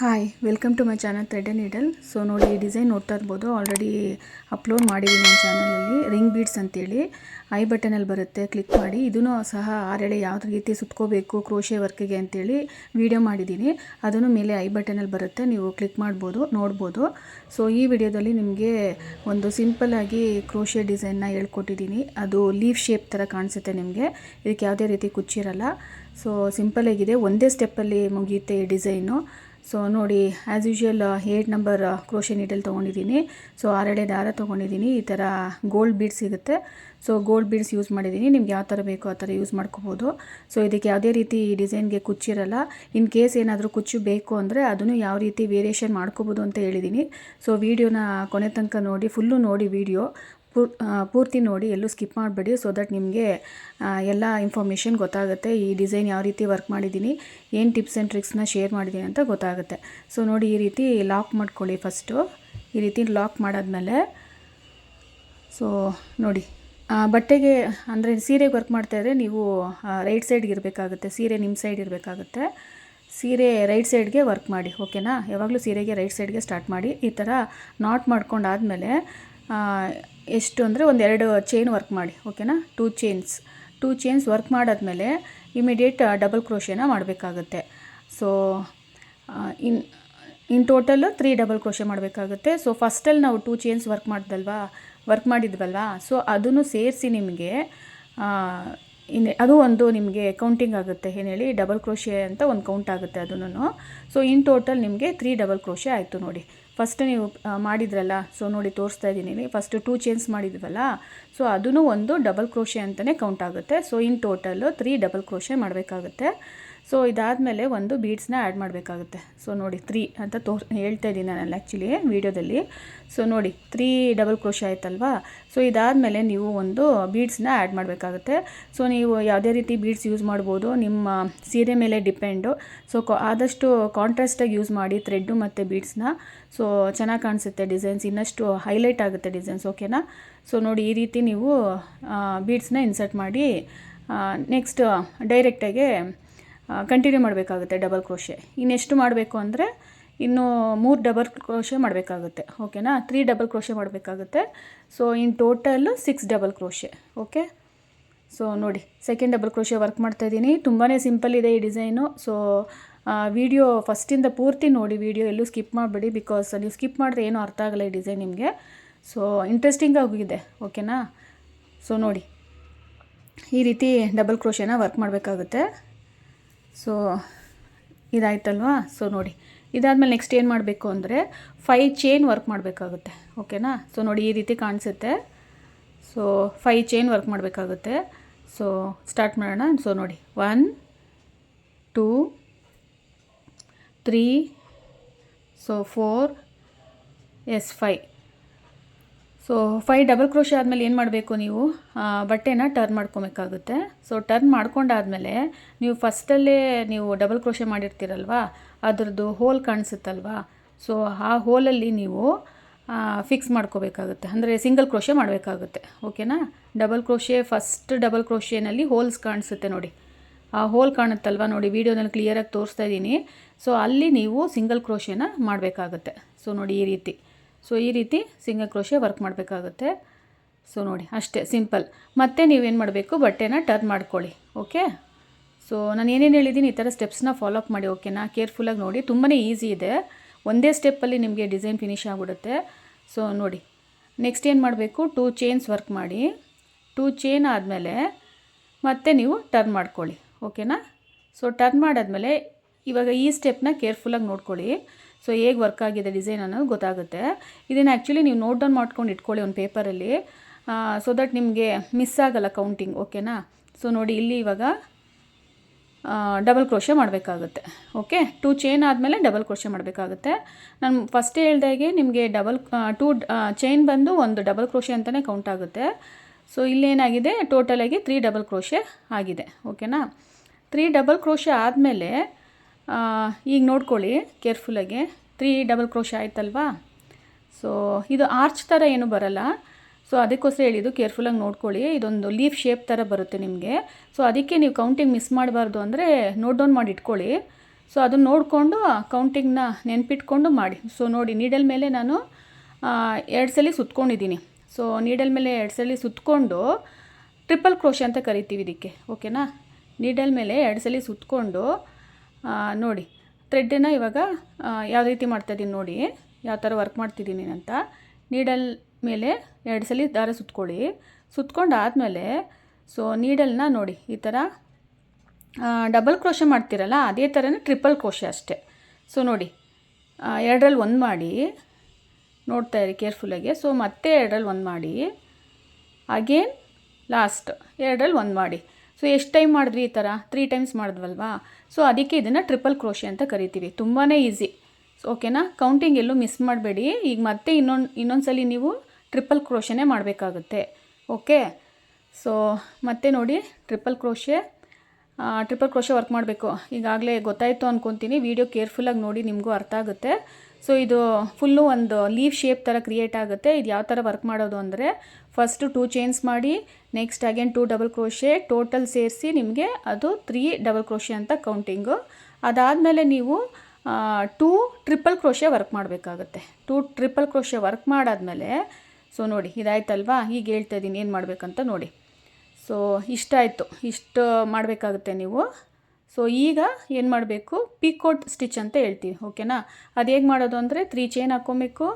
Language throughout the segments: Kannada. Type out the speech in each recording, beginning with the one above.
Hi welcome to my channel thread and needle so ನೋಡಿ, ಈ ಡಿಸೈನ್ ನೋಡ್ತಾ ಇರ್ಬೋದು. ಆಲ್ರೆಡಿ ಅಪ್ಲೋಡ್ ಮಾಡಿದ್ದೀನಿ ನನ್ನ ಚಾನಲಲ್ಲಿ ರಿಂಗ್ ಬೀಡ್ಸ್ ಅಂತೇಳಿ. ಐ ಬಟನಲ್ಲಿ ಬರುತ್ತೆ. ಕ್ಲಿಕ್ ಮಾಡಿ. ಇದನ್ನು ಸಹ ಆರೆಳೆ ಯಾವ ರೀತಿ ಸುತ್ಕೋಬೇಕು ಕ್ರೋಶೆ ವರ್ಕಿಗೆ ಅಂತೇಳಿ ವಿಡಿಯೋ ಮಾಡಿದ್ದೀನಿ. ಅದನ್ನು ಮೇಲೆ ಐ ಬಟನಲ್ಲಿ ಬರುತ್ತೆ. ನೀವು ಕ್ಲಿಕ್ ಮಾಡ್ಬೋದು, ನೋಡ್ಬೋದು. ಸೊ ಈ ವಿಡಿಯೋದಲ್ಲಿ ನಿಮಗೆ ಒಂದು ಸಿಂಪಲ್ಲಾಗಿ ಕ್ರೋಶೆ ಡಿಸೈನ್ನ ಹೇಳ್ಕೊಟ್ಟಿದ್ದೀನಿ. ಅದು ಲೀಫ್ ಶೇಪ್ ಥರ ಕಾಣಿಸುತ್ತೆ ನಿಮಗೆ. ಇದಕ್ಕೆ ಯಾವುದೇ ರೀತಿ ಕುಚ್ಚಿರಲ್ಲ. ಸೊ ಸಿಂಪಲ್ಲಾಗಿದೆ ಒಂದೇ ಸ್ಟೆಪ್ಪಲ್ಲಿ ಮುಗಿಯುತ್ತೆ ಈ ಡಿಸೈನು ಸೊ ನೋಡಿ as usual eight number crochet needle ತೊಗೊಂಡಿದ್ದೀನಿ. ಸೊ ಆರೆಳೆ ದಾರ ತೊಗೊಂಡಿದ್ದೀನಿ. ಈ ಥರ ಗೋಲ್ಡ್ ಬೀಡ್ಸ್ ಸಿಗುತ್ತೆ. ಸೊ ಗೋಲ್ಡ್ ಬೀಡ್ಸ್ ಯೂಸ್ ಮಾಡಿದ್ದೀನಿ. ನಿಮ್ಗೆ ಯಾವ ಥರ ಬೇಕೋ ಆ ಥರ ಯೂಸ್ ಮಾಡ್ಕೋಬೋದು. ಸೊ ಇದಕ್ಕೆ ಯಾವುದೇ ರೀತಿ ಈ ಡಿಸೈನ್ಗೆ ಕುಚ್ಚಿರಲ್ಲ. ಇನ್ ಕೇಸ್ ಏನಾದರೂ ಕುಚ್ಚು ಬೇಕು ಅಂದರೆ ಅದನ್ನು ಯಾವ ರೀತಿ ವೇರಿಯೇಷನ್ ಮಾಡ್ಕೋಬೋದು ಅಂತ ಹೇಳಿದ್ದೀನಿ. ಸೊ ವೀಡಿಯೋನ ಕೊನೆ ತನಕ ನೋಡಿ ಫುಲ್ಲು ನೋಡಿ ವೀಡಿಯೋ ಪೂರ್ತಿ ನೋಡಿ, ಎಲ್ಲೂ ಸ್ಕಿಪ್ ಮಾಡಬೇಡಿ ಸೊ ದಟ್ ನಿಮಗೆ ಎಲ್ಲ ಇನ್ಫಾರ್ಮೇಷನ್ ಗೊತ್ತಾಗುತ್ತೆ. ಈ ಡಿಸೈನ್ ಯಾವ ರೀತಿ ವರ್ಕ್ ಮಾಡಿದ್ದೀನಿ ಏನು ಟಿಪ್ಸ್ ಆ್ಯಂಡ್ ಟ್ರಿಕ್ಸ್ನ ಶೇರ್ ಮಾಡಿದ್ದೀನಿ ಅಂತ ಗೊತ್ತಾಗುತ್ತೆ. ಸೊ ನೋಡಿ, ಈ ರೀತಿ ಲಾಕ್ ಮಾಡ್ಕೊಳ್ಳಿ ಫಸ್ಟು ಈ ರೀತಿ ಲಾಕ್ ಮಾಡಾದ್ಮೇಲೆ ಸೊ ನೋಡಿ ಬಟ್ಟೆಗೆ, ಅಂದರೆ ಸೀರೆಗೆ ವರ್ಕ್ ಮಾಡ್ತಾಯಿದ್ರೆ ನೀವು ರೈಟ್ ಸೈಡ್ಗೆ ಇರಬೇಕಾಗುತ್ತೆ. ಸೀರೆ ನಿಮ್ಮ ಸೈಡ್ ಇರಬೇಕಾಗುತ್ತೆ. ಸೀರೆ ರೈಟ್ ಸೈಡ್ಗೆ ವರ್ಕ್ ಮಾಡಿ ಓಕೆನಾ ಯಾವಾಗಲೂ ಸೀರೆಗೆ ರೈಟ್ ಸೈಡ್ಗೆ ಸ್ಟಾರ್ಟ್ ಮಾಡಿ. ಈ ಥರ ನಾಟ್ ಮಾಡ್ಕೊಂಡಾದಮೇಲೆ ಎಷ್ಟು ಅಂದರೆ ಒಂದೆರಡು ಚೈನ್ ವರ್ಕ್ ಮಾಡಿ ಓಕೆನಾ two chains two chains work ಮಾಡಾದಮೇಲೆ ಇಮಿಡಿಯೇಟ್ ಡಬಲ್ ಕ್ರೋಶೆನ ಮಾಡಬೇಕಾಗುತ್ತೆ. So in in total three double crochet ಮಾಡಬೇಕಾಗುತ್ತೆ. ಸೊ ಫಸ್ಟಲ್ಲಿ ನಾವು ಟೂ ಚೈನ್ಸ್ ವರ್ಕ್ ಮಾಡಿದಲ್ವಾ? ವರ್ಕ್ ಮಾಡಿದ್ವಲ್ವಾ? ಸೊ ಅದನ್ನು ಸೇರಿಸಿ ನಿಮಗೆ ಇನ್ನು ಅದು ಒಂದು ನಿಮಗೆ ಕೌಂಟಿಂಗ್ ಆಗುತ್ತೆ. ಏನು ಹೇಳಿ? ಡಬಲ್ ಕ್ರೋಶೆ ಅಂತ ಒಂದು ಕೌಂಟ್ ಆಗುತ್ತೆ ಅದನ್ನು ಸೊ ಇನ್ ಟೋಟಲ್ ನಿಮಗೆ ತ್ರೀ ಡಬಲ್ ಕ್ರೋಶೆ ಆಯಿತು ನೋಡಿ. ಫಸ್ಟ್ ನೀವು ಮಾಡಿದ್ರಲ್ಲ ಸೊ ನೋಡಿ ತೋರಿಸ್ತಾ ಇದ್ದೀನಿ ಫಸ್ಟ್ ಟೂ ಚೇನ್ಸ್ ಮಾಡಿದ್ವಲ್ಲ ಸೊ ಅದೂ ಒಂದು ಡಬಲ್ ಕ್ರೋಶೆ ಅಂತಲೇ ಕೌಂಟ್ ಆಗುತ್ತೆ. So in total three double crochet ಮಾಡಬೇಕಾಗುತ್ತೆ. ಸೊ ಇದಾದಮೇಲೆ ಒಂದು ಬೀಡ್ಸ್ನ ಆ್ಯಡ್ ಮಾಡಬೇಕಾಗುತ್ತೆ. ಸೊ ನೋಡಿ ತ್ರೀ ಅಂತ ತೋರ್ ಹೇಳ್ತಾ ಇದ್ದೀನಿ ನಾನು ಆ್ಯಕ್ಚುಲಿ ವೀಡಿಯೋದಲ್ಲಿ. ಸೊ ನೋಡಿ ತ್ರೀ ಡಬಲ್ ಕ್ರೋಶ ಆಯ್ತಲ್ವಾ? ಸೊ ಇದಾದಮೇಲೆ ನೀವು ಒಂದು ಬೀಡ್ಸ್ನ ಆ್ಯಡ್ ಮಾಡಬೇಕಾಗುತ್ತೆ. ಸೊ ನೀವು ಯಾವುದೇ ರೀತಿ ಬೀಡ್ಸ್ ಯೂಸ್ ಮಾಡ್ಬೋದು. ನಿಮ್ಮ ಸೀರೆ ಮೇಲೆ ಡಿಪೆಂಡು ಸೊ ಆದಷ್ಟು ಕಾಂಟ್ರಾಸ್ಟಾಗಿ ಯೂಸ್ ಮಾಡಿ ಥ್ರೆಡ್ಡು ಮತ್ತು ಬೀಡ್ಸ್ನ ಸೊ ಚೆನ್ನಾಗಿ ಕಾಣಿಸುತ್ತೆ ಡಿಸೈನ್ಸ್ ಇನ್ನಷ್ಟು ಹೈಲೈಟ್ ಆಗುತ್ತೆ ಡಿಸೈನ್ಸ್ ಓಕೆನಾ ಸೊ ನೋಡಿ, ಈ ರೀತಿ ನೀವು ಬೀಡ್ಸ್ನ ಇನ್ಸರ್ಟ್ ಮಾಡಿ ನೆಕ್ಸ್ಟ್ ಡೈರೆಕ್ಟಾಗೆ ಕಂಟಿನ್ಯೂ ಮಾಡಬೇಕಾಗುತ್ತೆ ಡಬಲ್ ಕ್ರೋಶೆ ಇನ್ನೆಷ್ಟು ಮಾಡಬೇಕು ಅಂದರೆ ಇನ್ನು ಮೂರು ಡಬಲ್ ಕ್ರೋಶೆ ಮಾಡಬೇಕಾಗುತ್ತೆ. ಓಕೆನಾ ತ್ರೀ ಡಬಲ್ ಕ್ರೋಶೆ ಮಾಡಬೇಕಾಗುತ್ತೆ. So in total six double crochet okay so ನೋಡಿ ಸೆಕೆಂಡ್ ಡಬಲ್ ಕ್ರೋಶೆ ವರ್ಕ್ ಮಾಡ್ತಾ ಇದ್ದೀನಿ. ತುಂಬಾ ಸಿಂಪಲ್ ಇದೆ ಈ ಡಿಸೈನು ಸೊ ವಿಡಿಯೋ ಫಸ್ಟಿಂದ ಪೂರ್ತಿ ನೋಡಿ ವಿಡಿಯೋ ಎಲ್ಲೂ ಸ್ಕಿಪ್ ಮಾಡಬೇಡಿ ಬಿಕಾಸ್ ನೀವು ಸ್ಕಿಪ್ ಮಾಡಿದ್ರೆ ಏನೂ ಅರ್ಥ ಆಗಲ್ಲ ಈ ಡಿಸೈನ್ ನಿಮಗೆ. ಸೊ ಇಂಟ್ರೆಸ್ಟಿಂಗ್ ಆಗಿದೆ. ಓಕೆನಾ ಸೊ ನೋಡಿ, ಈ ರೀತಿ ಡಬಲ್ ಕ್ರೋಶೆನ ವರ್ಕ್ ಮಾಡಬೇಕಾಗುತ್ತೆ. ಸೊ ಇದಾಯ್ತಲ್ವಾ? ಸೊ ನೋಡಿ. ಇದಾದಮೇಲೆ ನೆಕ್ಸ್ಟ್ ಏನು ಮಾಡಬೇಕು ಅಂದರೆ ಫೈ ಚೈನ್ ವರ್ಕ್ ಮಾಡಬೇಕಾಗುತ್ತೆ. ಓಕೆನಾ ಸೊ ನೋಡಿ ಈ ರೀತಿ ಕಾಣಿಸುತ್ತೆ. ಸೊ ಫೈ ಚೈನ್ ವರ್ಕ್ ಮಾಡಬೇಕಾಗುತ್ತೆ. ಸೊ ಸ್ಟಾರ್ಟ್ ಮಾಡೋಣ. ಸೊ ನೋಡಿ. One two three so four yes five so five double crochet ಆದಮೇಲೆ ಏನು ಮಾಡಬೇಕು ನೀವು? ಬಟ್ಟೆನ ಟರ್ನ್ ಮಾಡ್ಕೊಬೇಕಾಗುತ್ತೆ. ಸೊ ಟರ್ನ್ ಮಾಡ್ಕೊಂಡಾದ್ಮೇಲೆ ನೀವು ಫಸ್ಟಲ್ಲೇ ನೀವು ಡಬಲ್ ಕ್ರೋಶೆ ಮಾಡಿರ್ತೀರಲ್ವಾ? ಅದರದ್ದು ಹೋಲ್ ಕಾಣಿಸುತ್ತಲ್ವಾ? ಸೊ ಆ ಹೋಲಲ್ಲಿ ನೀವು ಫಿಕ್ಸ್ ಮಾಡ್ಕೋಬೇಕಾಗುತ್ತೆ. ಅಂದರೆ ಸಿಂಗಲ್ ಕ್ರೋಶೆ ಮಾಡಬೇಕಾಗುತ್ತೆ. ಓಕೆನಾ ಡಬಲ್ ಕ್ರೋಶೆ ಫಸ್ಟ್ ಡಬಲ್ ಕ್ರೋಶೆನಲ್ಲಿ ಹೋಲ್ಸ್ ಕಾಣಿಸುತ್ತೆ ನೋಡಿ. ಆ ಹೋಲ್ ಕಾಣುತ್ತಲ್ವ ನೋಡಿ? ವೀಡಿಯೋನಲ್ಲಿ ಕ್ಲಿಯರಾಗಿ ತೋರಿಸ್ತಾ ಇದ್ದೀನಿ. ಸೊ ಅಲ್ಲಿ ನೀವು ಸಿಂಗಲ್ ಕ್ರೋಶೆನ ಮಾಡಬೇಕಾಗುತ್ತೆ. ಸೊ ನೋಡಿ ಈ ರೀತಿ. ಸೊ ಈ ರೀತಿ ಸಿಂಗಲ್ ಕ್ರೋಶೆ ವರ್ಕ್ ಮಾಡಬೇಕಾಗುತ್ತೆ. ಸೊ ನೋಡಿ, ಅಷ್ಟೇ, ಸಿಂಪಲ್. ಮತ್ತೆ ನೀವೇನು ಮಾಡಬೇಕು? ಬಟ್ಟೆನ ಟರ್ನ್ ಮಾಡ್ಕೊಳ್ಳಿ, ಓಕೆ? ಸೊ ನಾನು ಏನೇನು ಹೇಳಿದ್ದೀನಿ ಈ ಥರ ಸ್ಟೆಪ್ಸ್ನ ಫಾಲೋ ಅಪ್ ಮಾಡಿ ಓಕೆನಾ ಕೇರ್ಫುಲ್ಲಾಗಿ ನೋಡಿ. ತುಂಬಾ ಈಸಿ ಇದೆ. ಒಂದೇ ಸ್ಟೆಪ್ಪಲ್ಲಿ ನಿಮಗೆ ಡಿಸೈನ್ ಫಿನಿಶ್ ಆಗಿಬಿಡುತ್ತೆ. ಸೊ ನೋಡಿ ನೆಕ್ಸ್ಟ್ ಏನು ಮಾಡಬೇಕು? ಟೂ ಚೈನ್ಸ್ ವರ್ಕ್ ಮಾಡಿ. ಟೂ ಚೈನ್ ಆದಮೇಲೆ ಮತ್ತೆ ನೀವು ಟರ್ನ್ ಮಾಡ್ಕೊಳ್ಳಿ, ಓಕೆನಾ? ಸೊ ಟರ್ನ್ ಮಾಡಾದಮೇಲೆ ಇವಾಗ ಈ ಸ್ಟೆಪ್ನ ಕೇರ್ಫುಲ್ಲಾಗಿ ನೋಡ್ಕೊಳ್ಳಿ. ಸೊ ಹೇಗೆ ವರ್ಕ್ ಆಗಿದೆ ಡಿಸೈನ್ ಅನ್ನೋದು ಗೊತ್ತಾಗುತ್ತೆ. ಇದನ್ನು ಆ್ಯಕ್ಚುಲಿ ನೀವು ನೋಟ್ ಡೌನ್ ಮಾಡ್ಕೊಂಡು ಇಟ್ಕೊಳ್ಳಿ ಒಂದು ಪೇಪರಲ್ಲಿ ಸೊ ದಟ್ ನಿಮಗೆ ಮಿಸ್ ಆಗಲ್ಲ ಕೌಂಟಿಂಗ್ ಓಕೆನಾ ಸೊ ನೋಡಿ ಇಲ್ಲಿ ಇವಾಗ ಡಬಲ್ ಕ್ರೋಶೆ ಮಾಡಬೇಕಾಗುತ್ತೆ ಓಕೆ ಟೂ ಚೈನ್ ಆದಮೇಲೆ ಡಬಲ್ ಕ್ರೋಶೆ ಮಾಡಬೇಕಾಗುತ್ತೆ. ನಾನು ಫಸ್ಟೇ ಹೇಳ್ದಾಗೆ ನಿಮಗೆ ಡಬಲ್ ಟೂ ಚೈನ್ ಬಂದು ಒಂದು ಡಬಲ್ ಕ್ರೋಶೆ ಅಂತಲೇ ಕೌಂಟ್ ಆಗುತ್ತೆ. ಸೊ ಇಲ್ಲೇನಾಗಿದೆ ಟೋಟಲಾಗಿ ತ್ರೀ ಡಬಲ್ ಕ್ರೋಶೆ ಆಗಿದೆ ಓಕೆನಾ ತ್ರೀ ಡಬಲ್ ಕ್ರೋಶೆ ಆದಮೇಲೆ ಈಗ ನೋಡ್ಕೊಳ್ಳಿ ಕೇರ್ಫುಲ್ಲಾಗಿ ತ್ರೀ ಡಬಲ್ ಕ್ರೋಶ್ ಆಯ್ತಲ್ವಾ? ಸೊ ಇದು ಆರ್ಚ್ ಥರ ಏನು ಬರಲ್ಲ. ಸೊ ಅದಕ್ಕೋಸ್ಕರ ಹೇಳಿದ್ದು ಕೇರ್ಫುಲ್ಲಾಗಿ ನೋಡ್ಕೊಳ್ಳಿ. ಇದೊಂದು ಲೀಫ್ ಶೇಪ್ ಥರ ಬರುತ್ತೆ ನಿಮಗೆ. ಸೊ ಅದಕ್ಕೆ ನೀವು ಕೌಂಟಿಂಗ್ ಮಿಸ್ ಮಾಡಬಾರ್ದು ಅಂದರೆ ನೋಟ್ ಡೌನ್ ಮಾಡಿ ಇಟ್ಕೊಳ್ಳಿ. ಸೊ ಅದನ್ನು ನೋಡಿಕೊಂಡು ಕೌಂಟಿಂಗ್ನ ನೆನ್ಪಿಟ್ಕೊಂಡು ಮಾಡಿ. ಸೊ ನೋಡಿ ನೀಡಲ್ ಮೇಲೆ ನಾನು ಎರಡು ಸಲ ಸುತ್ಕೊಂಡಿದ್ದೀನಿ. ಸೊ ನೀಡಲ್ ಮೇಲೆ ಎರಡು ಸಲ ಸುತ್ಕೊಂಡು ಟ್ರಿಪಲ್ ಕ್ರೋಶ ಅಂತ ಕರಿತೀವಿ ಇದಕ್ಕೆ. ಓಕೆನಾ ನೀಡಲ್ ಮೇಲೆ ಎರಡು ಸಲ ಸುತ್ಕೊಂಡು ನೋಡಿ ಥ್ರೆಡ್ಡನ್ನು ಇವಾಗ ಯಾವ ರೀತಿ ಮಾಡ್ತಾಯಿದ್ದೀನಿ ನೋಡಿ, ಯಾವ ಥರ ವರ್ಕ್ ಮಾಡ್ತಿದ್ದೀನಿ ಅಂತ. ನೀಡಲ್ ಮೇಲೆ ಎರಡು ಸಲ ದಾರ ಸುತ್ಕೊಳ್ಳಿ. ಸುತ್ಕೊಂಡು ಆದಮೇಲೆ ಸೊ ನೀಡಲ್ನ ನೋಡಿ, ಈ ಥರ ಡಬಲ್ ಕ್ರೋಶೆ ಮಾಡ್ತೀರಲ್ಲ, ಅದೇ ಥರನೇ ಟ್ರಿಪಲ್ ಕ್ರೋಶೆ ಅಷ್ಟೇ. ಸೊ ನೋಡಿ ಎರಡರಲ್ಲಿ ಒಂದು ಮಾಡಿ, ನೋಡ್ತಾ ಇರಿ ಕೇರ್ಫುಲ್ಲಾಗಿ ಸೊ ಮತ್ತೆ ಎರಡರಲ್ಲಿ ಒಂದು ಮಾಡಿ ಅಗೇನ್ ಲಾಸ್ಟ್ ಎರಡರಲ್ಲಿ ಒಂದು ಮಾಡಿ. ಸೊ ಎಷ್ಟು ಟೈಮ್ ಮಾಡಿದ್ವಿ ಈ ಥರ? ತ್ರೀ ಟೈಮ್ಸ್ ಮಾಡಿದ್ವಲ್ವಾ? ಸೊ ಅದಕ್ಕೆ ಇದನ್ನು ಟ್ರಿಪಲ್ ಕ್ರೋಶಿ ಅಂತ ಕರಿತೀವಿ. ತುಂಬಾ ಈಸಿ ಓಕೆನಾ ಕೌಂಟಿಂಗ್ ಎಲ್ಲೂ ಮಿಸ್ ಮಾಡಬೇಡಿ. ಈಗ ಮತ್ತೆ ಇನ್ನೊಂದು ಇನ್ನೊಂದು ಸಲ ನೀವು ಟ್ರಿಪಲ್ ಕ್ರೋಶನೇ ಮಾಡಬೇಕಾಗುತ್ತೆ. ಓಕೆ ಸೊ ಮತ್ತೆ ನೋಡಿ triple crochet triple crochet work ಮಾಡಬೇಕು. ಈಗಾಗಲೇ ಗೊತ್ತಾಯಿತು ಅಂದ್ಕೊತೀನಿ ವಿಡಿಯೋ ಕೇರ್ಫುಲ್ಲಾಗಿ ನೋಡಿ, ನಿಮಗೂ ಅರ್ಥ ಆಗುತ್ತೆ. ಸೊ ಇದು ಫುಲ್ಲು ಒಂದು ಲೀವ್ ಶೇಪ್ ಥರ ಕ್ರಿಯೇಟ್ ಆಗುತ್ತೆ. ಇದು ಯಾವ ಥರ ವರ್ಕ್ ಮಾಡೋದು ಅಂದರೆ ಫಸ್ಟು ಟೂ ಚೈನ್ಸ್ ಮಾಡಿ next again two double crochet total ಸೇರಿಸಿ ನಿಮಗೆ ಅದು ತ್ರೀ ಡಬಲ್ ಕ್ರೋಶೆ ಅಂತ ಕೌಂಟಿಂಗು ಅದಾದಮೇಲೆ ನೀವು ಟೂ ಟ್ರಿಪಲ್ ಕ್ರೋಶೆ ವರ್ಕ್ ಮಾಡಬೇಕಾಗುತ್ತೆ. ಟೂ ಟ್ರಿಪಲ್ ಕ್ರೋಶೆ ವರ್ಕ್ ಮಾಡಾದಮೇಲೆ ಸೊ ನೋಡಿ, ಇದಾಯ್ತಲ್ವಾ? ಈಗ ಹೇಳ್ತಾ ಇದ್ದೀನಿ ಏನು ಮಾಡಬೇಕಂತ ನೋಡಿ. ಸೊ ಇಷ್ಟ ಆಯಿತು ಇಷ್ಟು ಮಾಡಬೇಕಾಗುತ್ತೆ ನೀವು. ಸೊ ಈಗ ಏನು ಮಾಡಬೇಕು? ಪಿಕೋಟ್ ಸ್ಟಿಚ್ ಅಂತ ಹೇಳ್ತೀವಿ ಓಕೆನಾ ಅದು ಹೇಗೆ ಮಾಡೋದು ಅಂದರೆ ತ್ರೀ ಚೈನ್ ಹಾಕ್ಕೊಬೇಕು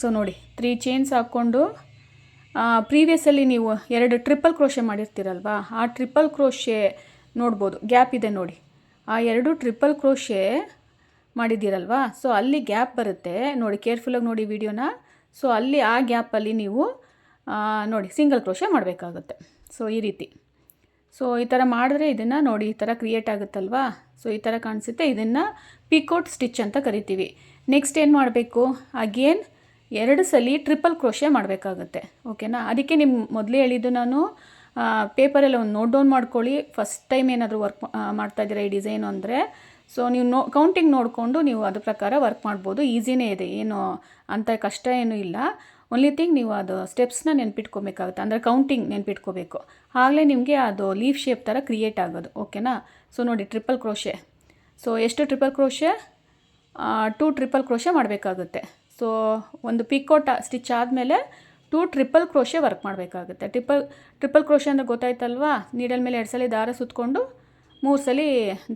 ಸೊ ನೋಡಿ ತ್ರೀ ಚೈನ್ಸ್ ಹಾಕ್ಕೊಂಡು ಪ್ರೀವಿಯಸ್ಸಲ್ಲಿ ನೀವು ಎರಡು ಟ್ರಿಪಲ್ ಕ್ರೋಶೆ ಮಾಡಿರ್ತೀರಲ್ವಾ? ಆ ಟ್ರಿಪಲ್ ಕ್ರೋಶೆ ನೋಡ್ಬೋದು. ಗ್ಯಾಪ್ ಇದೆ ನೋಡಿ. ಆ ಎರಡು ಟ್ರಿಪಲ್ ಕ್ರೋಶೆ ಮಾಡಿದ್ದೀರಲ್ವಾ? ಸೊ ಅಲ್ಲಿ ಗ್ಯಾಪ್ ಬರುತ್ತೆ. ನೋಡಿ ಕೇರ್ಫುಲ್ಲಾಗಿ ನೋಡಿ ವಿಡಿಯೋನ ಸೊ ಅಲ್ಲಿ ಆ ಗ್ಯಾಪಲ್ಲಿ ನೀವು ನೋಡಿ ಸಿಂಗಲ್ ಕ್ರೋಶೆ ಮಾಡಬೇಕಾಗುತ್ತೆ. ಸೊ ಈ ರೀತಿ. ಸೊ ಈ ಥರ ಮಾಡಿದ್ರೆ ಇದನ್ನು ನೋಡಿ, ಈ ಥರ ಕ್ರಿಯೇಟ್ ಆಗುತ್ತಲ್ವಾ? ಸೊ ಈ ಥರ ಕಾಣಿಸುತ್ತೆ. ಇದನ್ನು ಪಿಕೋಟ್ ಸ್ಟಿಚ್ ಅಂತ ಕರಿತೀವಿ. ನೆಕ್ಸ್ಟ್ ಏನು ಮಾಡಬೇಕು? ಅಗೇನ್ ಎರಡು ಸಲ ಟ್ರಿಪಲ್ ಕ್ರೋಶೆ ಮಾಡಬೇಕಾಗುತ್ತೆ. ಓಕೆನಾ ಅದಕ್ಕೆ ನಿಮ್ಮ ಮೊದಲೇ ಹೇಳಿದ್ದು ನಾನು ಪೇಪರಲ್ಲಿ ಒಂದು ನೋಟ್ ಡೌನ್ ಮಾಡ್ಕೊಳ್ಳಿ. ಫಸ್ಟ್ ಟೈಮ್ ಏನಾದರೂ ವರ್ಕ್ ಮಾಡ್ತಾ ಇದ್ದೀರಾ ಈ ಡಿಸೈನು ಅಂದರೆ. ಸೊ ನೀವು ನೋ ಕೌಂಟಿಂಗ್ ನೋಡಿಕೊಂಡು ನೀವು ಅದ್ರ ಪ್ರಕಾರ ವರ್ಕ್ ಮಾಡ್ಬೋದು. ಈಸಿನೇ ಇದೆ. ಏನು ಅಂಥ ಕಷ್ಟ ಏನೂ ಇಲ್ಲ. ಓನ್ಲಿ ಥಿಂಗ್ ನೀವು ಅದು ಸ್ಟೆಪ್ಸ್ನ ನೆನ್ಪಿಟ್ಕೋಬೇಕಾಗುತ್ತೆ. ಅಂದರೆ ಕೌಂಟಿಂಗ್ ನೆನ್ಪಿಟ್ಕೋಬೇಕು. ಆಗಲೇ ನಿಮಗೆ ಅದು ಲೀಫ್ ಶೇಪ್ ಥರ ಕ್ರಿಯೇಟ್ ಆಗೋದು. ಓಕೆನಾ ಸೊ ನೋಡಿ ಟ್ರಿಪಲ್ ಕ್ರೋಶೆ ಸೊ ಎಷ್ಟು triple crochet two triple crochet ಮಾಡಬೇಕಾಗುತ್ತೆ. ಸೊ ಒಂದು ಪಿಕೋಟ ಸ್ಟಿಚ್ ಆದಮೇಲೆ ಟೂ ಟ್ರಿಪಲ್ ಕ್ರೋಶೆ ವರ್ಕ್ ಮಾಡಬೇಕಾಗುತ್ತೆ. ಟ್ರಿಪಲ್ ಟ್ರಿಪಲ್ ಕ್ರೋಶೆ ಅಂದರೆ ಗೊತ್ತಾಯ್ತಲ್ವಾ? ನೀಡಲ್ ಮೇಲೆ ಎರಡು ಸಲ ದಾರ ಸುತ್ಕೊಂಡು ಮೂರು ಸಲ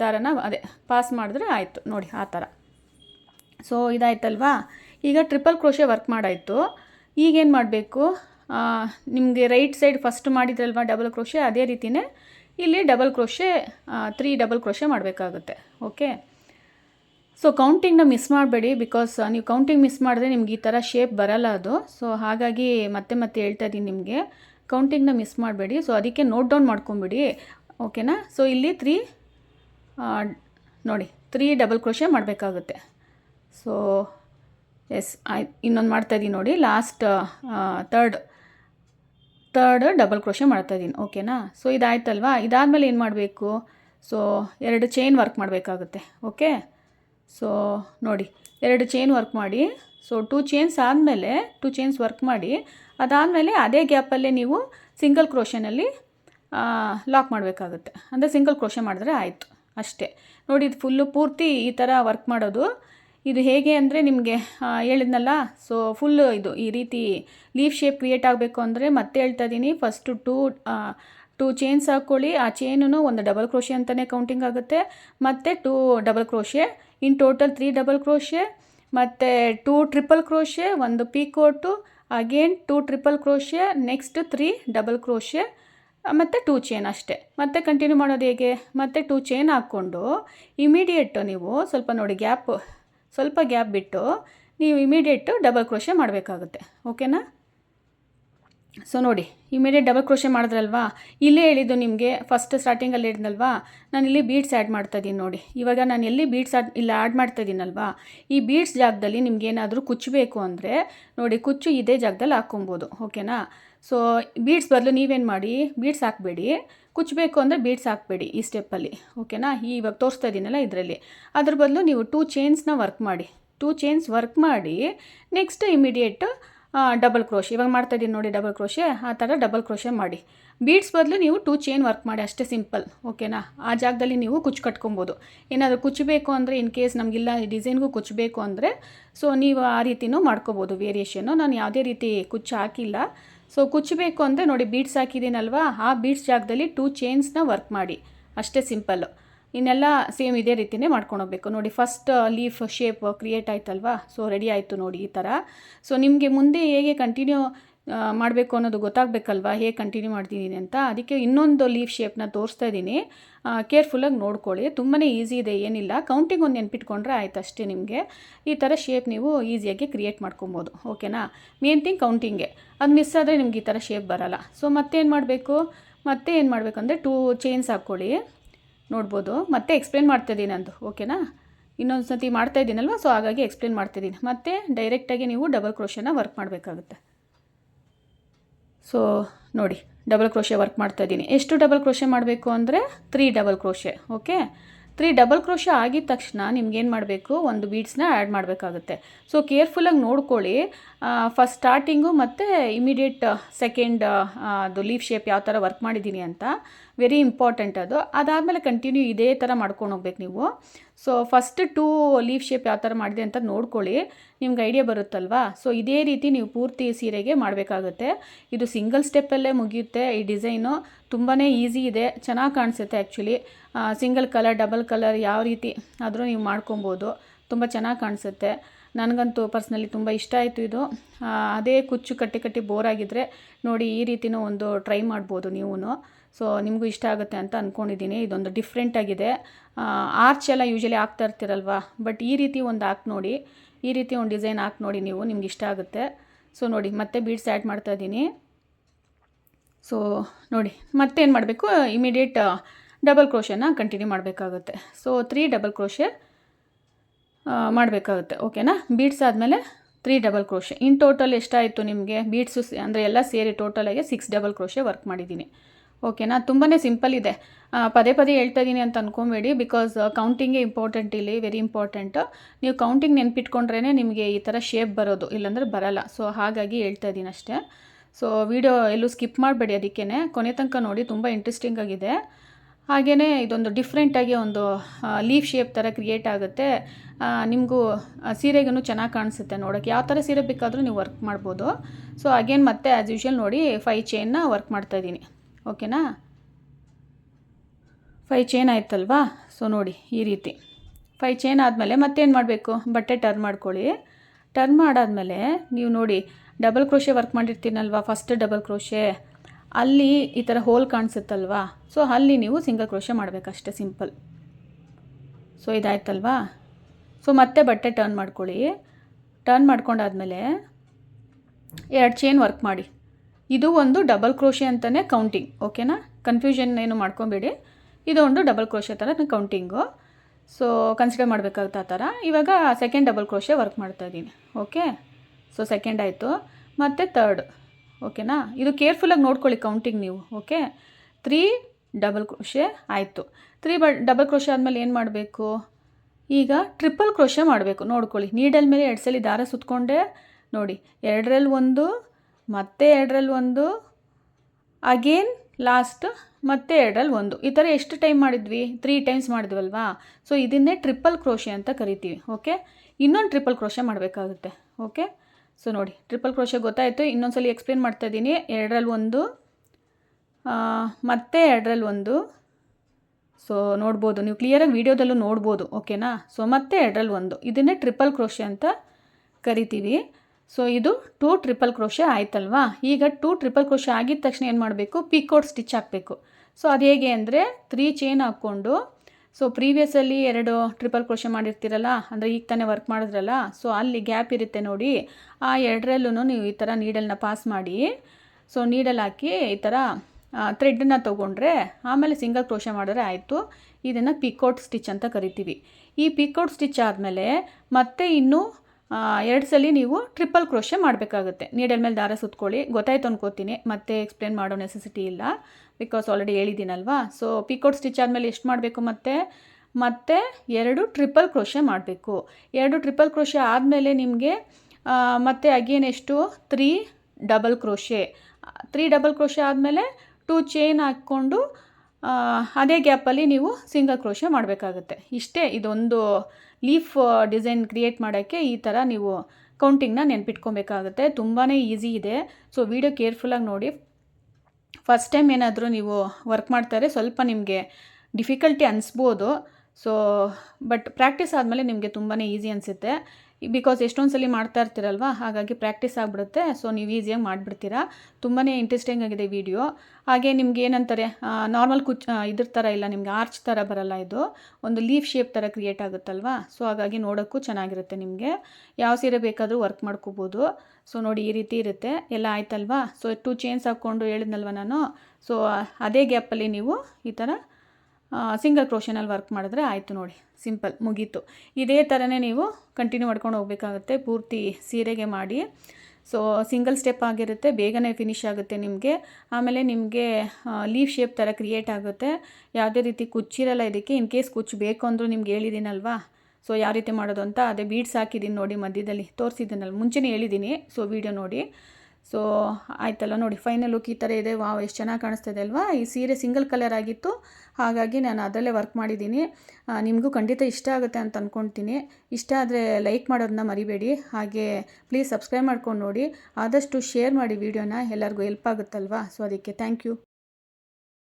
ದಾರನ ಅದೇ ಪಾಸ್ ಮಾಡಿದ್ರೆ ಆಯಿತು. ನೋಡಿ, ಆ ಥರ ಸೊ ಇದಾಯ್ತಲ್ವಾ? ಈಗ ಟ್ರಿಪಲ್ ಕ್ರೋಶೆ ವರ್ಕ್ ಮಾಡಾಯಿತು. ಈಗೇನು ಮಾಡಬೇಕು? ನಿಮಗೆ ರೈಟ್ ಸೈಡ್ ಫಸ್ಟ್ ಮಾಡಿದ್ರಲ್ವಾ ಡಬಲ್ ಕ್ರೋಶೆ ಅದೇ ರೀತಿಯೇ ಇಲ್ಲಿ double crochet three double crochet ಮಾಡಬೇಕಾಗುತ್ತೆ. ಓಕೆ ಸೊ ಕೌಂಟಿಂಗ್ನ ಮಿಸ್ ಮಾಡಬೇಡಿ ಬಿಕಾಸ್ ನೀವು ಕೌಂಟಿಂಗ್ ಮಿಸ್ ಮಾಡಿದ್ರೆ ನಿಮ್ಗೆ ಈ ಥರ ಶೇಪ್ ಬರಲ್ಲ ಅದು. ಸೊ ಹಾಗಾಗಿ ಮತ್ತೆ ಮತ್ತೆ ಹೇಳ್ತಾ ಇದ್ದೀನಿ ನಿಮಗೆ. ಕೌಂಟಿಂಗ್ನ ಮಿಸ್ ಮಾಡಬೇಡಿ. ಸೊ ಅದಕ್ಕೆ ನೋಟ್ ಡೌನ್ ಮಾಡ್ಕೊಂಬಿಡಿ. ಓಕೆನಾ ಸೊ ಇಲ್ಲಿ ತ್ರೀ ನೋಡಿ ತ್ರೀ ಡಬಲ್ ಕ್ರೋಶೆ ಮಾಡಬೇಕಾಗುತ್ತೆ. ಸೊ ಎಸ್ ಆಯ್ತು ಇನ್ನೊಂದು ಮಾಡ್ತಾಯಿದ್ದೀನಿ ನೋಡಿ last third third double crochet ಮಾಡ್ತಾಯಿದ್ದೀನಿ ಓಕೆನಾ ಸೊ ಇದಾಯ್ತಲ್ವಾ? ಇದಾದಮೇಲೆ ಏನು ಮಾಡಬೇಕು? ಸೊ ಎರಡು ಚೈನ್ ವರ್ಕ್ ಮಾಡಬೇಕಾಗುತ್ತೆ ಓಕೆ ಸೊ ನೋಡಿ, ಎರಡು ಚೈನ್ ವರ್ಕ್ ಮಾಡಿ ಸೊ ಟೂ ಚೈನ್ಸ್ ಆದಮೇಲೆ ಟೂ ಚೈನ್ಸ್ ವರ್ಕ್ ಮಾಡಿ, ಅದಾದಮೇಲೆ ಅದೇ ಗ್ಯಾಪಲ್ಲೇ ನೀವು ಸಿಂಗಲ್ ಕ್ರೋಶನಲ್ಲಿ ಲಾಕ್ ಮಾಡಬೇಕಾಗುತ್ತೆ. ಅಂದರೆ ಸಿಂಗಲ್ ಕ್ರೋಶೆ ಮಾಡಿದ್ರೆ ಆಯಿತು, ಅಷ್ಟೇ. ನೋಡಿ, ಇದು ಫುಲ್ಲು ಪೂರ್ತಿ ಈ ಥರ ವರ್ಕ್ ಮಾಡೋದು ಇದು ಹೇಗೆ ಅಂದರೆ ನಿಮಗೆ ಹೇಳಿದ್ನಲ್ಲ? ಸೊ ಫುಲ್ಲು ಇದು, ಈ ರೀತಿ ಲೀಫ್ ಶೇಪ್ ಕ್ರಿಯೇಟ್ ಆಗಬೇಕು ಅಂದರೆ ಮತ್ತೆ ಹೇಳ್ತಾ ಇದ್ದೀನಿ ಫಸ್ಟು ಟೂ ಟೂ ಚೈನ್ಸ್ ಹಾಕ್ಕೊಳ್ಳಿ ಆ ಚೈನು ಒಂದು ಡಬಲ್ ಕ್ರೋಶೆ ಅಂತಲೇ ಕೌಂಟಿಂಗ್ ಆಗುತ್ತೆ. ಮತ್ತು two double crochet in total three double crochet ಮತ್ತು ಟೂ ಟ್ರಿಪಲ್ ಕ್ರೋಶೆ ಒಂದು picot again two triple crochet next three double crochet ಮತ್ತು ಟೂ ಚೈನ್ ಅಷ್ಟೇ. ಮತ್ತೆ ಕಂಟಿನ್ಯೂ ಮಾಡೋದು ಹೇಗೆ? ಮತ್ತು ಟೂ ಚೈನ್ ಹಾಕ್ಕೊಂಡು ಇಮಿಡಿಯೇಟ್ ನೀವು ಸ್ವಲ್ಪ ನೋಡಿ ಗ್ಯಾಪ್ ಸ್ವಲ್ಪ ಗ್ಯಾಪ್ ಬಿಟ್ಟು ನೀವು ಇಮಿಡಿಯೇಟು ಡಬಲ್ ಕ್ರೋಶೆ ಮಾಡಬೇಕಾಗುತ್ತೆ. ಓಕೆನಾ ಸೊ ನೋಡಿ, ಇಮಿಡಿಯೇಟ್ ಡಬಲ್ ಕ್ರೋಶೆ ಮಾಡಿದ್ರಲ್ವಾ? ಇಲ್ಲೇ ಹೇಳಿದ್ದು ನಿಮಗೆ ಫಸ್ಟ್ ಸ್ಟಾರ್ಟಿಂಗಲ್ಲಿ ಹೇಳಿದ್ನಲ್ವಾ? ನಾನು ಇಲ್ಲಿ ಬೀಡ್ಸ್ ಆ್ಯಡ್ ಮಾಡ್ತಾ ಇದ್ದೀನಿ ನೋಡಿ. ಇವಾಗ ನಾನು ಎಲ್ಲಿ ಬೀಡ್ಸ್ ಆ್ಯಡ್ ಇಲ್ಲ ಆ್ಯಡ್ ಮಾಡ್ತಾ ಇದ್ದೀನಲ್ವಾ? ಈ ಬೀಡ್ಸ್ ಜಾಗದಲ್ಲಿ ನಿಮ್ಗೆ ಏನಾದರೂ ಕುಚ್ಚಬೇಕು ಅಂದರೆ, ನೋಡಿ, ಕುಚ್ಚು ಇದೇ ಜಾಗದಲ್ಲಿ ಹಾಕ್ಕೊಬೋದು. ಓಕೆನಾ ಸೊ ಬೀಡ್ಸ್ ಬದಲು ನೀವೇನು ಮಾಡಿ? ಬೀಡ್ಸ್ ಹಾಕಬೇಡಿ. ಕುಚ್ಚಬೇಕು ಅಂದರೆ ಬೀಡ್ಸ್ ಹಾಕಬೇಡಿ ಈ ಸ್ಟೆಪ್ಪಲ್ಲಿ ಓಕೆನಾ ಈ ಇವಾಗ ತೋರಿಸ್ತಾ ಇದ್ದೀನಲ್ಲ ಇದರಲ್ಲಿ. ಅದ್ರ ಬದಲು ನೀವು ಟೂ ಚೈನ್ಸ್ನ ವರ್ಕ್ ಮಾಡಿ. ಟೂ ಚೈನ್ಸ್ ವರ್ಕ್ ಮಾಡಿ ನೆಕ್ಸ್ಟ್ ಇಮಿಡಿಯೇಟ್ ಡಬಲ್ ಕ್ರೋಶೆ ಇವಾಗ ಮಾಡ್ತಾ ಇದ್ದೀನಿ ನೋಡಿ ಡಬಲ್ ಕ್ರೋಶೆ ಆ ಥರ ಡಬಲ್ ಕ್ರೋಶೆ ಮಾಡಿ. ಬೀಡ್ಸ್ ಬದಲು ನೀವು ಟೂ ಚೈನ್ ವರ್ಕ್ ಮಾಡಿ, ಅಷ್ಟೇ ಸಿಂಪಲ್ ಓಕೆನಾ ಆ ಜಾಗದಲ್ಲಿ ನೀವು ಕುಚ್ಚು ಕಟ್ಕೊಬೋದು. ಏನಾದರೂ ಕುಚ್ಚಬೇಕು ಅಂದರೆ ಇನ್ ಕೇಸ್ ನಮಗಿಲ್ಲ ಡಿಸೈನ್ಗೂ ಕುಚ್ಚಬೇಕು ಅಂದರೆ ಸೊ ನೀವು ಆ ರೀತಿನೂ ಮಾಡ್ಕೋಬೋದು ವೇರಿಯೇಷನ್ನು ನಾನು ಯಾವುದೇ ರೀತಿ ಕುಚ್ಚು ಹಾಕಿಲ್ಲ. ಸೊ ಕುಚ್ಚಬೇಕು ಅಂದರೆ ನೋಡಿ ಬೀಡ್ಸ್ ಹಾಕಿದ್ದೀನಲ್ವಾ? ಆ ಬೀಡ್ಸ್ ಜಾಗದಲ್ಲಿ ಟೂ ಚೈನ್ಸ್ನ ವರ್ಕ್ ಮಾಡಿ. ಅಷ್ಟೇ ಸಿಂಪಲ್ಲು ಇನ್ನೆಲ್ಲ ಸೇಮ್ ಇದೇ ರೀತಿಯೇ ಮಾಡ್ಕೊಂಡು ಹೋಗ್ಬೇಕು. ನೋಡಿ ಫಸ್ಟ್ ಲೀಫ್ ಶೇಪ್ ಕ್ರಿಯೇಟ್ ಆಯ್ತಲ್ವಾ? ಸೊ ರೆಡಿ ಆಯಿತು ನೋಡಿ ಈ ಥರ ಸೊ ನಿಮಗೆ ಮುಂದೆ ಹೇಗೆ ಕಂಟಿನ್ಯೂ ಮಾಡಬೇಕು ಅನ್ನೋದು ಗೊತ್ತಾಗಬೇಕಲ್ವಾ? ಹೇಗೆ ಕಂಟಿನ್ಯೂ ಮಾಡ್ತಿದ್ದೀನಿ ಅಂತ? ಅದಕ್ಕೆ ಇನ್ನೊಂದು ಲೀಫ್ ಶೇಪ್ನ ತೋರಿಸ್ತಾ ಇದ್ದೀನಿ ಕೇರ್ಫುಲ್ಲಾಗಿ ನೋಡ್ಕೊಳ್ಳಿ. ತುಂಬಾ ಈಸಿ ಇದೆ, ಏನಿಲ್ಲ. ಕೌಂಟಿಂಗ್ ಒಂದು ನೆನ್ಪಿಟ್ಕೊಂಡ್ರೆ ಆಯ್ತು ಅಷ್ಟೇ ನಿಮಗೆ. ಈ ಥರ ಶೇಪ್ ನೀವು ಈಸಿಯಾಗಿ ಕ್ರಿಯೇಟ್ ಮಾಡ್ಕೊಬೋದು. ಓಕೆನಾ ಮೇನ್ ಥಿಂಗ್ ಕೌಂಟಿಂಗೆ ಅದು ಮಿಸ್ ಆದರೆ ನಿಮ್ಗೆ ಈ ಥರ ಶೇಪ್ ಬರಲ್ಲ. ಸೊ ಮತ್ತೇನು ಮಾಡಬೇಕು? ಮತ್ತೆ ಏನು ಮಾಡಬೇಕಂದ್ರೆ ಟೂ ಚೈನ್ಸ್ ಹಾಕ್ಕೊಳ್ಳಿ. ನೋಡ್ಬೋದು. ಮತ್ತೆ ಎಕ್ಸ್ಪ್ಲೇನ್ ಮಾಡ್ತಾಯಿದ್ದೀನಿ ನಂದು. ಓಕೆನಾ ಇನ್ನೊಂದು ಸತಿ ಮಾಡ್ತಾ ಇದ್ದೀನಲ್ವ ಸೊ ಹಾಗಾಗಿ ಎಕ್ಸ್ಪ್ಲೇನ್ ಮಾಡ್ತಿದ್ದೀನಿ ಮತ್ತೆ ಡೈರೆಕ್ಟಾಗಿ ನೀವು ಡಬಲ್ ಕ್ರೋಶನ ವರ್ಕ್ ಮಾಡಬೇಕಾಗುತ್ತೆ. ಸೊ ನೋಡಿ ಡಬಲ್ ಕ್ರೋಶೆ ವರ್ಕ್ ಮಾಡ್ತಾ ಇದ್ದೀನಿ. ಎಷ್ಟು ಡಬಲ್ ಕ್ರೋಶೆ ಮಾಡಬೇಕು ಅಂದರೆ three double crochet okay three double crochet ಆಗಿದ ತಕ್ಷಣ ನಿಮ್ಗೇನು ಮಾಡಬೇಕು? ಒಂದು ಬೀಡ್ಸ್ನ ಆ್ಯಡ್ ಮಾಡಬೇಕಾಗುತ್ತೆ. ಸೊ ಕೇರ್ಫುಲ್ಲಾಗಿ ನೋಡ್ಕೊಳ್ಳಿ. ಫಸ್ಟ್ ಸ್ಟಾರ್ಟಿಂಗು ಮತ್ತು ಇಮಿಡಿಯೇಟ್ ಸೆಕೆಂಡ್ ಅದು ಲೀಫ್ ಶೇಪ್ ಯಾವ ಥರ ವರ್ಕ್ ಮಾಡಿದ್ದೀನಿ ಅಂತ. ವೆರಿ ಇಂಪಾರ್ಟೆಂಟ್ ಅದು. ಅದಾದಮೇಲೆ ಕಂಟಿನ್ಯೂ ಇದೇ ಥರ ಮಾಡ್ಕೊಂಡು ಹೋಗ್ಬೇಕು ನೀವು. So first two leaf shape ಯಾವ ಥರ ಮಾಡಿದೆ ಅಂತ ನೋಡ್ಕೊಳ್ಳಿ. ನಿಮ್ಗೆ ಐಡಿಯಾ ಬರುತ್ತಲ್ವಾ? ಸೊ ಇದೇ ರೀತಿ ನೀವು ಪೂರ್ತಿ ಸೀರೆಗೆ ಮಾಡಬೇಕಾಗುತ್ತೆ. ಇದು ಸಿಂಗಲ್ ಸ್ಟೆಪ್ಪಲ್ಲೇ ಮುಗಿಯುತ್ತೆ. ಈ ಡಿಸೈನು ತುಂಬಾ ಈಸಿ ಇದೆ. ಚೆನ್ನಾಗಿ ಕಾಣಿಸುತ್ತೆ actually single colour double colour ಯಾವ ರೀತಿ ಆದರೂ ನೀವು ಮಾಡ್ಕೊಬೋದು. ತುಂಬ ಚೆನ್ನಾಗಿ ಕಾಣಿಸುತ್ತೆ. ನನಗಂತೂ ಪರ್ಸ್ನಲಿ ತುಂಬ ಇಷ್ಟ ಆಯಿತು ಇದು. ಅದೇ ಕುಚ್ಚು ಕಟ್ಟಿ ಕಟ್ಟಿ ಬೋರ್ ಆಗಿದ್ದರೆ ನೋಡಿ ಈ ರೀತಿನೂ ಒಂದು ಟ್ರೈ ಮಾಡ್ಬೋದು ನೀವು ಸೊ ನಿಮಗೂ ಇಷ್ಟ ಆಗುತ್ತೆ ಅಂತ ಅಂದ್ಕೊಂಡಿದ್ದೀನಿ ಇದೊಂದು ಡಿಫ್ರೆಂಟ್ ಆಗಿದೆ. ಆರ್ಚ್ ಎಲ್ಲ ಯೂಶಲಿ ಹಾಕ್ತಾ ಇರ್ತೀರಲ್ವ? ಬಟ್ ಈ ರೀತಿ ಒಂದು ಹಾಕಿ ನೋಡಿ. ಈ ರೀತಿ ಒಂದು ಡಿಸೈನ್ ಹಾಕಿ ನೋಡಿ ನೀವು, ನಿಮ್ಗೆ ಇಷ್ಟ ಆಗುತ್ತೆ. ಸೊ ನೋಡಿ, ಮತ್ತೆ ಬೀಡ್ಸ್ ಆ್ಯಡ್ ಮಾಡ್ತಾ ಇದ್ದೀನಿ. ಸೊ ನೋಡಿ, ಮತ್ತೇನು ಮಾಡಬೇಕು? ಇಮಿಡಿಯೇಟ್ ಡಬಲ್ ಕ್ರೋಶನ ಕಂಟಿನ್ಯೂ ಮಾಡಬೇಕಾಗುತ್ತೆ. ಸೊ ತ್ರೀ ಡಬಲ್ ಕ್ರೋಶೆ ಮಾಡಬೇಕಾಗುತ್ತೆ. ಓಕೆನಾ ಬೀಡ್ಸ್ ಆದಮೇಲೆ three double crochet in total ಎಷ್ಟಾಯಿತು ನಿಮಗೆ? ಬೀಡ್ಸು ಅಂದರೆ ಎಲ್ಲ ಸೇರಿ ಟೋಟಲಾಗಿ ಸಿಕ್ಸ್ ಡಬಲ್ ಕ್ರೋಶೆ ವರ್ಕ್ ಮಾಡಿದ್ದೀನಿ. ಓಕೆನಾ ತುಂಬಾ ಸಿಂಪಲ್ ಇದೆ. ಪದೇ ಪದೇ ಹೇಳ್ತಾ ಇದ್ದೀನಿ ಅಂತ ಅಂದ್ಕೊಬೇಡಿ ಬಿಕಾಸ್ ಕೌಂಟಿಂಗೇ ಇಂಪಾರ್ಟೆಂಟ್ ಇಲ್ಲಿ ವೆರಿ ಇಂಪಾರ್ಟೆಂಟ್ ನೀವು ಕೌಂಟಿಂಗ್ ನೆನ್ಪಿಟ್ಕೊಂಡ್ರೇ ನಿಮಗೆ ಈ ಥರ ಶೇಪ್ ಬರೋದು, ಇಲ್ಲಾಂದರೆ ಬರಲ್ಲ. ಸೊ ಹಾಗಾಗಿ ಹೇಳ್ತಾ ಇದ್ದೀನಿ ಅಷ್ಟೇ. ಸೊ ವಿಡಿಯೋ ಎಲ್ಲೂ ಸ್ಕಿಪ್ ಮಾಡಬೇಡಿ ಅದಕ್ಕೇ ಕೊನೆ ತನಕ ನೋಡಿ, ತುಂಬ ಇಂಟ್ರೆಸ್ಟಿಂಗ್ ಆಗಿದೆ. ಹಾಗೆಯೇ ಇದೊಂದು ಡಿಫ್ರೆಂಟಾಗಿ ಒಂದು ಲೀಫ್ ಶೇಪ್ ಥರ ಕ್ರಿಯೇಟ್ ಆಗುತ್ತೆ. ನಿಮಗೂ ಸೀರೆಗೂ ಚೆನ್ನಾಗಿ ಕಾಣಿಸುತ್ತೆ ನೋಡೋಕ್ಕೆ ಯಾವ ಥರ ಸೀರೆ ಬೇಕಾದರೂ ನೀವು ವರ್ಕ್ ಮಾಡ್ಬೋದು. ಸೊ ಅಗೇನ್ ಮತ್ತೆ ಆ್ಯಸ್ ಯೂಶಲ್ ನೋಡಿ ಫೈ ಚೈನ್ನ ವರ್ಕ್ ಮಾಡ್ತಾಯಿದ್ದೀನಿ ಓಕೆನಾ? ಫೈ ಚೈನ್ ಆಯ್ತಲ್ವಾ? ಸೊ ನೋಡಿ, ಈ ರೀತಿ. ಫೈ ಚೈನ್ ಆದಮೇಲೆ ಮತ್ತೇನು ಮಾಡಬೇಕು? ಬಟ್ಟೆ ಟರ್ನ್ ಮಾಡ್ಕೊಳ್ಳಿ. ಟರ್ನ್ ಮಾಡಾದಮೇಲೆ ನೀವು ನೋಡಿ, ಡಬಲ್ ಕ್ರೋಶೆ ವರ್ಕ್ ಮಾಡಿರ್ತೀನಲ್ವಾ, ಫಸ್ಟ್ ಡಬಲ್ ಕ್ರೋಶೆ? ಅಲ್ಲಿ ಈ ಥರ ಹೋಲ್ ಕಾಣಿಸುತ್ತಲ್ವಾ? ಸೊ ಅಲ್ಲಿ ನೀವು ಸಿಂಗಲ್ ಕ್ರೋಶೆ ಮಾಡಬೇಕಷ್ಟೆ, ಸಿಂಪಲ್. ಸೊ ಇದಾಯ್ತಲ್ವಾ? ಸೊ ಮತ್ತೆ ಬಟ್ಟೆ ಟರ್ನ್ ಮಾಡ್ಕೊಳ್ಳಿ. ಟರ್ನ್ ಮಾಡ್ಕೊಂಡಾದ್ಮೇಲೆ ಎರಡು ಚೈನ್ ವರ್ಕ್ ಮಾಡಿ. ಇದು ಒಂದು ಡಬಲ್ ಕ್ರೋಶೆ ಅಂತಲೇ ಕೌಂಟಿಂಗ್ ಓಕೆನಾ ಕನ್ಫ್ಯೂಷನ್ ಏನು ಮಾಡ್ಕೊಬೇಡಿ. ಇದು ಒಂದು ಡಬಲ್ ಕ್ರೋಶೆ ಥರ ಕೌಂಟಿಂಗು ಸೊ ಕನ್ಸಿಡರ್ ಮಾಡಬೇಕಾಗುತ್ತೆ ಆ ಥರ. ಇವಾಗ ಸೆಕೆಂಡ್ ಡಬಲ್ ಕ್ರೋಶೆ ವರ್ಕ್ ಮಾಡ್ತಾ ಇದ್ದೀನಿ ಓಕೆ ಸೊ ಸೆಕೆಂಡ್ ಆಯಿತು. ಮತ್ತು ತರ್ಡ್ ಓಕೆನಾ ಇದು ಕೇರ್ಫುಲ್ಲಾಗಿ ನೋಡ್ಕೊಳ್ಳಿ ಕೌಂಟಿಂಗ್ ನೀವು ಓಕೆ ತ್ರೀ ಡಬಲ್ ಕ್ರೋಶೆ ಆಯಿತು. ತ್ರೀ ಡಬಲ್ ಕ್ರೋಶೆ ಆದಮೇಲೆ ಏನು ಮಾಡಬೇಕು? ಈಗ ಟ್ರಿಪಲ್ ಕ್ರೋಶೆ ಮಾಡಬೇಕು, ನೋಡ್ಕೊಳ್ಳಿ. ನೀಡಲ್ ಮೇಲೆ ಎರಡು ಸಲ ದಾರ ಸುತ್ತಕೊಂಡೆ ನೋಡಿ. ಎರಡರಲ್ಲಿ ಒಂದು ಮತ್ತೆ ಎರಡರಲ್ಲಿ ಒಂದು. ಅಗೇನ್ ಲಾಸ್ಟ್ ಮತ್ತೆ ಎರಡರಲ್ಲಿ ಒಂದು. ಈ ಥರ ಎಷ್ಟು ಟೈಮ್ ಮಾಡಿದ್ವಿ? ತ್ರೀ ಟೈಮ್ಸ್ ಮಾಡಿದ್ವಲ್ವಾ? ಸೊ ಇದನ್ನೇ ಟ್ರಿಪಲ್ ಕ್ರೋಶೆ ಅಂತ ಕರಿತೀವಿ ಓಕೆ ಇನ್ನೊಂದು ಟ್ರಿಪಲ್ ಕ್ರೋಶೆ ಮಾಡಬೇಕಾಗುತ್ತೆ ಓಕೆ ಸೊ ನೋಡಿ ಟ್ರಿಪಲ್ ಕ್ರೋಶೆ ಗೊತ್ತಾಯಿತು. ಇನ್ನೊಂದು ಸಲ ಎಕ್ಸ್ಪ್ಲೇನ್ ಮಾಡ್ತಾ ಇದ್ದೀನಿ ಎರಡರಲ್ಲಿ ಒಂದು ಮತ್ತೆ ಎರಡರಲ್ಲಿ ಒಂದು. ಸೊ ನೋಡ್ಬೋದು. ನೀವು ಕ್ಲಿಯರಾಗಿ ವೀಡಿಯೋದಲ್ಲೂ ನೋಡ್ಬೋದು ಓಕೆನಾ ಸೊ ಮತ್ತೆ ಎರಡರಲ್ಲಿ ಒಂದು. ಇದನ್ನೇ ಟ್ರಿಪಲ್ ಕ್ರೋಶೆ ಅಂತ ಕರಿತೀವಿ. ಸೊ ಇದು ಟೂ ಟ್ರಿಪಲ್ ಕ್ರೋಶೆ ಆಯ್ತಲ್ವಾ? ಈಗ ಟೂ ಟ್ರಿಪಲ್ ಕ್ರೋಶೆ ಆಗಿದ ತಕ್ಷಣ ಏನು ಮಾಡಬೇಕು? ಪಿಕೋಟ್ ಸ್ಟಿಚ್ ಹಾಕಬೇಕು. ಸೊ ಅದು ಹೇಗೆ ಅಂದರೆ ತ್ರೀ ಚೈನ್ ಹಾಕ್ಕೊಂಡು ಸೊ ಪ್ರೀವಿಯಸ್ಸಲ್ಲಿ ಎರಡು ಟ್ರಿಪಲ್ ಕ್ರೋಶೆ ಮಾಡಿರ್ತೀರಲ್ಲ, ಅಂದರೆ ಈಗ ತಾನೇ ವರ್ಕ್ ಮಾಡಿದ್ರಲ್ಲ ಸೊ ಅಲ್ಲಿ ಗ್ಯಾಪ್ ಇರುತ್ತೆ ನೋಡಿ, ಆ ಎರಡರಲ್ಲೂ ನೀವು ಈ ಥರ ನೀಡಲ್ನ ಪಾಸ್ ಮಾಡಿ ಸೊ ನೀಡಲ್ ಹಾಕಿ ಈ ಥರ ಥ್ರೆಡ್ಡನ್ನ ತೊಗೊಂಡ್ರೆ ಆಮೇಲೆ ಸಿಂಗಲ್ ಕ್ರೋಶೆ ಮಾಡಿದ್ರೆ ಆಯಿತು. ಇದನ್ನು ಪಿಕೋಟ್ ಸ್ಟಿಚ್ ಅಂತ ಕರಿತೀವಿ. ಈ ಪಿಕೋಟ್ ಸ್ಟಿಚ್ ಆದಮೇಲೆ ಮತ್ತೆ ಇನ್ನೂ ಎರಡು ಸಲ ನೀವು ಟ್ರಿಪಲ್ ಕ್ರೋಶೆ ಮಾಡಬೇಕಾಗುತ್ತೆ. ನೀಡಲ್ ಮೇಲೆ ದಾರ ಸುತ್ಕೊಳ್ಳಿ. ಗೊತ್ತಾಯ್ತು ಅನ್ಕೋತೀನಿ. ಮತ್ತೆ ಎಕ್ಸ್ಪ್ಲೇನ್ ಮಾಡೋ ನೆಸೆಸಿಟಿ ಇಲ್ಲ. ಬಿಕಾಸ್ ಆಲ್ರೆಡಿ ಹೇಳಿದ್ದೀನಲ್ವಾ? ಸೊ ಪಿಕೋಟ್ ಸ್ಟಿಚ್ ಆದಮೇಲೆ ಎಷ್ಟು ಮಾಡಬೇಕು ಮತ್ತೆ? ಮತ್ತೆ ಎರಡು ಟ್ರಿಪಲ್ ಕ್ರೋಶೆ ಮಾಡಬೇಕು. ಎರಡು ಟ್ರಿಪಲ್ ಕ್ರೋಶೆ ಆದಮೇಲೆ ನಿಮಗೆ ಮತ್ತೆ ಅಗೇನ್ ಎಷ್ಟು? Three double crochet three double crochet ಆದಮೇಲೆ ಟೂ ಚೈನ್ ಹಾಕ್ಕೊಂಡು ಅದೇ ಗ್ಯಾಪಲ್ಲಿ ನೀವು ಸಿಂಗಲ್ ಕ್ರೋಶೆ ಮಾಡಬೇಕಾಗುತ್ತೆ. ಇಷ್ಟೇ ಇದೊಂದು ಲೀಫ್ ಡಿಸೈನ್ ಕ್ರಿಯೇಟ್ ಮಾಡೋಕ್ಕೆ ಈ ಥರ ನೀವು ಕೌಂಟಿಂಗ್ನ ನೆನ್ಪಿಟ್ಕೊಬೇಕಾಗುತ್ತೆ. ತುಂಬಾ ಈಸಿ ಇದೆ. ಸೊ, ವಿಡಿಯೋ ಕೇರ್ಫುಲ್ಲಾಗಿ ನೋಡಿ. ಫಸ್ಟ್ ಟೈಮ್ ಏನಾದರೂ ನೀವು ವರ್ಕ್ ಮಾಡ್ತಾರೆ, ಸ್ವಲ್ಪ ನಿಮಗೆ ಡಿಫಿಕಲ್ಟಿ ಅನಿಸ್ಬೋದು. ಸೊ, ಬಟ್ ಪ್ರಾಕ್ಟೀಸ್ ಆದಮೇಲೆ ನಿಮಗೆ ತುಂಬಾ ಈಸಿ ಅನಿಸುತ್ತೆ. ಬಿಕಾಸ್ ಎಷ್ಟೊಂದು ಸಲ ಮಾಡ್ತಾ ಇರ್ತೀರಲ್ವ? ಹಾಗಾಗಿ ಪ್ರಾಕ್ಟೀಸ್ ಆಗಿಬಿಡುತ್ತೆ. ಸೊ ನೀವು ಈಸಿಯಾಗಿ ಮಾಡಿಬಿಡ್ತೀರಾ. ತುಂಬಾ ಇಂಟ್ರೆಸ್ಟಿಂಗ್ ಆಗಿದೆ ವಿಡಿಯೋ ಹಾಗೆ ನಿಮ್ಗೆ ಏನಂತಾರೆ ನಾರ್ಮಲ್ ಕುಚ್ ಇದ್ರ ಥರ ಇಲ್ಲ. ನಿಮಗೆ ಆರ್ಚ್ ಥರ ಬರಲ್ಲ ಇದು. ಒಂದು ಲೀಫ್ ಶೇಪ್ ಥರ ಕ್ರಿಯೇಟ್ ಆಗುತ್ತಲ್ವ? ಸೊ ಹಾಗಾಗಿ ನೋಡೋಕ್ಕೂ ಚೆನ್ನಾಗಿರುತ್ತೆ ನಿಮಗೆ. ಯಾವ ಸೀರೆ ಬೇಕಾದರೂ ವರ್ಕ್ ಮಾಡ್ಕೋಬೋದು. ಸೊ ನೋಡಿ ಈ ರೀತಿ ಇರುತ್ತೆ. ಎಲ್ಲ ಆಯ್ತಲ್ವಾ? ಸೊ ಟೂ ಚೇನ್ಸ್ ಹಾಕ್ಕೊಂಡು ಹೇಳಿದ್ನಲ್ವ ನಾನು? ಸೊ ಅದೇ ಗ್ಯಾಪಲ್ಲಿ ನೀವು ಈ ಥರ ಸಿಂಗಲ್ ಕ್ರೋಷನಲ್ಲಿ ವರ್ಕ್ ಮಾಡಿದ್ರೆ ಆಯಿತು ನೋಡಿ, ಸಿಂಪಲ್ ಮುಗೀತು. ಇದೇ ಥರನೇ ನೀವು ಕಂಟಿನ್ಯೂ ಮಾಡ್ಕೊಂಡು ಹೋಗಬೇಕಾಗುತ್ತೆ, ಪೂರ್ತಿ ಸೀರೆಗೆ ಮಾಡಿ. ಸೊ ಸಿಂಗಲ್ ಸ್ಟೆಪ್ ಆಗಿರುತ್ತೆ, ಬೇಗನೆ ಫಿನಿಶ್ ಆಗುತ್ತೆ ನಿಮಗೆ. ಆಮೇಲೆ ನಿಮಗೆ ಲೀವ್ ಶೇಪ್ ಥರ ಕ್ರಿಯೇಟ್ ಆಗುತ್ತೆ. ಯಾವುದೇ ರೀತಿ ಕುಚ್ಚಿರಲ್ಲ ಇದಕ್ಕೆ ಇನ್ ಕೇಸ್ ಕುಚ್ಚು ಬೇಕು ಅಂದರೂ ನಿಮ್ಗೆ ಹೇಳಿದ್ದೀನಲ್ವಾ? ಸೊ ಯಾವ ರೀತಿ ಮಾಡೋದು ಅಂತ ಅದೇ ಬೀಡ್ಸ್ ಹಾಕಿದ್ದೀನಿ ನೋಡಿ ಮಧ್ಯದಲ್ಲಿ, ತೋರಿಸಿದ್ದೀನಲ್ಲ, ಮುಂಚೆನೇ ಹೇಳಿದ್ದೀನಿ. ಸೊ ವೀಡಿಯೋ ನೋಡಿ. ಸೊ ಆಯ್ತಲ್ಲ ನೋಡಿ ಫೈನಲ್ ಲುಕ್ ಈ ಥರ ಇದೆ. ವಾವ್ ಎಷ್ಟು ಚೆನ್ನಾಗಿ ಕಾಣಿಸ್ತಿದೆ ಅಲ್ವಾ? ಈ ಸೀರೆ ಸಿಂಗಲ್ ಕಲರ್ ಆಗಿತ್ತು. ಹಾಗಾಗಿ ನಾನು ಅದರಲ್ಲೇ ವರ್ಕ್ ಮಾಡಿದ್ದೀನಿ. ನಿಮಗೂ ಖಂಡಿತ ಇಷ್ಟ ಆಗುತ್ತೆ ಅಂತ ಅಂದ್ಕೊಳ್ತೀನಿ ಇಷ್ಟ ಆದರೆ ಲೈಕ್ ಮಾಡೋದನ್ನ ಮರಿಬೇಡಿ. ಹಾಗೆ ಪ್ಲೀಸ್ ಸಬ್ಸ್ಕ್ರೈಬ್ ಮಾಡ್ಕೊಂಡು ನೋಡಿ. ಆದಷ್ಟು ಶೇರ್ ಮಾಡಿ ವಿಡಿಯೋನ ಎಲ್ಲರಿಗೂ ಹೆಲ್ಪ್ ಆಗುತ್ತಲ್ವಾ? ಸೊ ಅದಕ್ಕೆ ಥ್ಯಾಂಕ್ ಯು